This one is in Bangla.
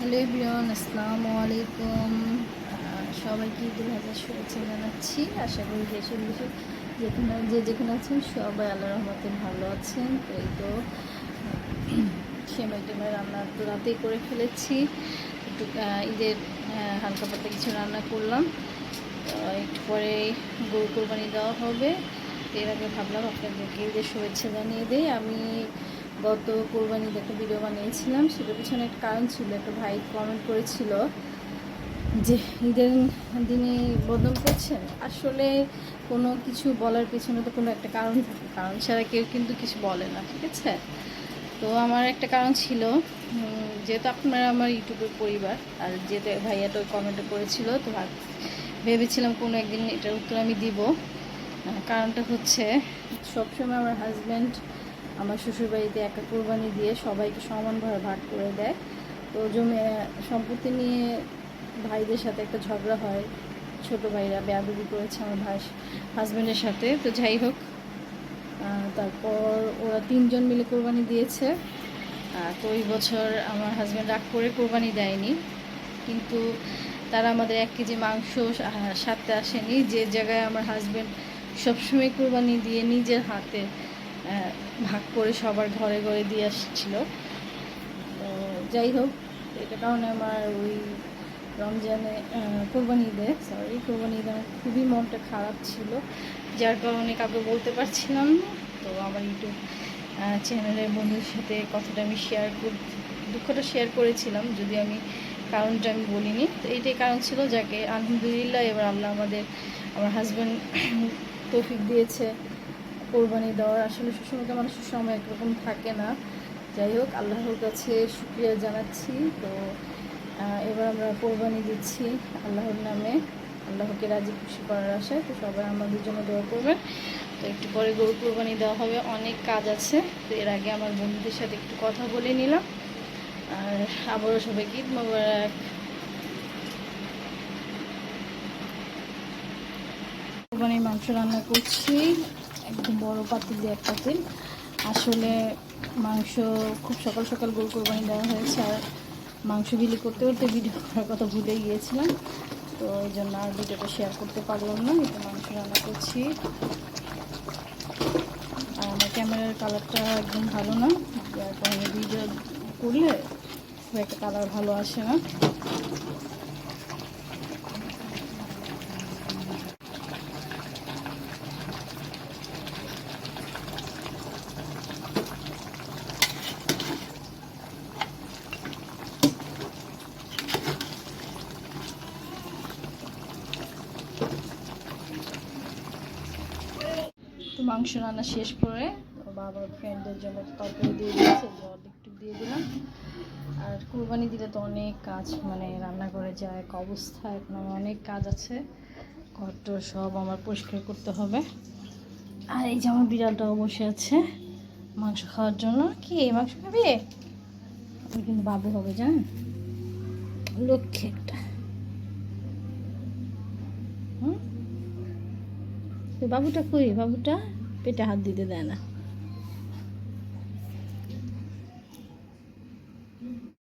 হ্যালো এভরিওয়ান, আসসালামু আলাইকুম। সবাইকে ঈদুল আজহার শুভেচ্ছা জানাচ্ছি। আশা করি দেশে দেশে যেখানে, যে যেখানে আছেন সবাই আল্লাহ রহমতে ভালো আছেন। তো এই তো সেমাই টেমাই রান্না তো রাতেই করে ফেলেছি। একটু ঈদের হালকা পাতলা কিছু রান্না করলাম। একটু পরে গরু কোরবানি দেওয়া হবে। এর আগে ভাবলাম আপনাদেরকে ঈদের শুভেচ্ছা জানিয়ে দিই। আমি গত কোরবানির একটা ভিডিও বানিয়েছিলাম, সেটার পিছনে একটা কারণ ছিল, একটা ভাই কমেন্ট করেছিল যে ঈদের দিনে বদল করছেন আসলে কোনো কিছু বলার পিছনে তো কোনো একটা কারণ থাকে। কারণ ছাড়া কেউ কিন্তু কিছু বলে না, ঠিক আছে? তো আমার একটা কারণ ছিল যেহেতু আপনারা আমার ইউটিউবের পরিবার, আর যেহেতু ভাইয়াটা কমেন্টে করেছিল, তো ভাব- ভেবেছিলাম কোনো একদিন এটার উত্তর আমি দিব। কারণটা হচ্ছে, সবসময় আমার হাজব্যান্ড আমার শ্বশুরবাড়িতে একটা কোরবানি দিয়ে সবাইকে সমানভাবে ভাগ করে দেয়। তো জমি সম্পত্তি নিয়ে ভাইদের সাথে একটা ঝগড়া হয়। ছোট ভাইরা বেয়াদবি করেছে আমার ভাই হাজব্যান্ডের সাথে। তো যাই হোক তারপর ওরা তিনজন মিলে কোরবানি দিয়েছে। তো ওই বছর আমার হাজব্যান্ড রাগ করে কোরবানি দেয়নি। কিন্তু তারা আমাদের এক কেজি মাংস সাথে আসেনি। যে জায়গায় আমার হাজব্যান্ড সবসময় কোরবানি দিয়ে নিজের হাতে ভাগ করে সবার ঘরে ঘরে দিয়ে আসছিল। তো যাই হোক, এটা কারণে আমার ওই রমজানে কোরবানি ঈদে সরি কোরবানি ঈদে আমার খুবই মনটা খারাপ ছিল। যার কারণে কাউকে বলতে পারছিলাম না। তো আমার ইউটিউব চ্যানেলের বন্ধুদের সাথে কথাটা আমি শেয়ার কর, দুঃখটা শেয়ার করেছিলাম, যদি আমি কারণটা আমি বলিনি। তো এইটাই কারণ ছিল যাকে আলহামদুলিল্লাহ এবার আল্লাহ আমাদের, আমার হাজব্যান্ড তৌফিক দিয়েছে। কোরবানি দেওয়ার আসলে সবসময় মানুষের সময় একরকম থাকে না। যাই হোক, আল্লাহর কাছে শুক্রিয়া জানাচ্ছি। তো এবার আমরা কোরবানি দিচ্ছি আল্লাহর নামে। আল্লাহকে রাজি খুশি করার আশায়। তো সবাই আমাদের জন্য দোয়া করবেন। তো একটু পরে গরু কোরবানি দেওয়া হবে। অনেক কাজ আছে। তো এর আগে আমার বন্ধুদের সাথে একটু কথা বলে নিলাম। আর আবারও সবাইকে ঈদ মোবারক। কোরবানির মাংস রান্না করছি। একদম বড় পাতিল এক পাতিল। আসলে মাংস খুব সকাল সকাল গরু কোরবানি দেওয়া হয়েছে আর মাংস বিলি করতে করতে ভিডিও করার কথা ভুলে গিয়েছিলাম। তো এই জন্য আর ভিডিওটা শেয়ার করতে পারলাম না এটা মাংস রান্না করছি। আর আমার ক্যামেরার কালারটা একদম ভালো না যার কারণে ভিডিও করলে খুব একটা কালার ভালো আসে না। মাংস রান্না শেষ করে বাবার ফ্রেন্ডদের জন্য তরকারি দিয়ে দিয়েছে জল একটু দিয়ে দিলাম। আর কুরবানি দিলে তো অনেক কাজ মানে রান্না করে যায়, এক অবস্থা, এখন আমার অনেক কাজ আছে। ঘরটর সব আমার পরিষ্কার করতে হবে। আর এই যে আমার বিড়ালটাও বসে আছে মাংস খাওয়ার জন্য। কি মাংস খাবি? আমি কিন্তু বাবু হবে, জানেন? লক্ষ্যে একটা। বাবুটা কই? বাবুটা? পেটে হাত দিতে দেয় না।